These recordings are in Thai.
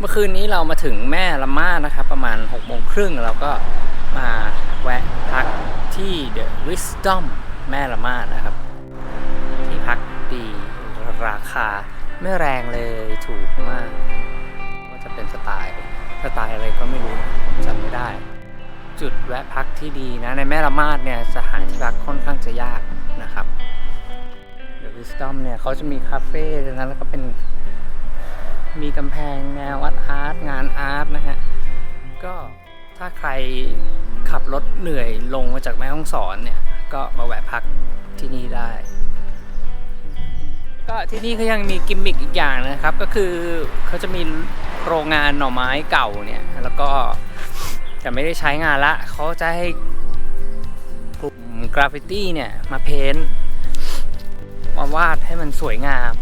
เมื่อคืนนี้เรามาถึงแม่ละมาดนะครับ ประมาณ6กโมงครึ่งเราก็มาแวะพักที่ The Wisdom แม่ละมาดนะครับ ที่พักดีราคาไม่แรงเลยถูกมาก ก็จะเป็นสไตล์สไตล์อะไรก็ไม่รู้ผมจำไม่ได้ จุดแวะพักที่ดีนะ ในแม่ละมาดเนี่ยสถานที่พักค่อนข้างจะยากนะครับ The Wisdom เนี่ยเขาจะมีคาเฟ่นะแล้วก็เป็น มีกำแพงแนวอาร์ตอาร์ตงานอาร์ตนะฮะ ก็ถ้าใครขับรถเหนื่อยลงมาจากแม่ห้องสอนเนี่ย ก็มาแวะพักที่นี่ได้ ก็ที่นี่เขายังมีกิมมิคอีกอย่างนะครับ ก็คือเขาจะมีโรงงานหน่อไม้เก่าเนี่ย แล้วก็จะไม่ได้ใช้งานละเขาจะให้กลุ่มกราฟฟิตี้เนี่ย มาเพ้นท์มาวาดให้มันสวยงาม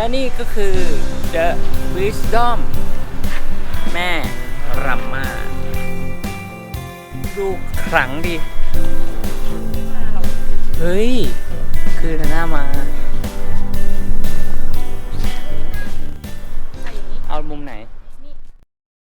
และนี่ก็คือ The Wisdom แม่รัมมาดูครั้งดีเฮ้ย คือหน้ามา เอามุมไหน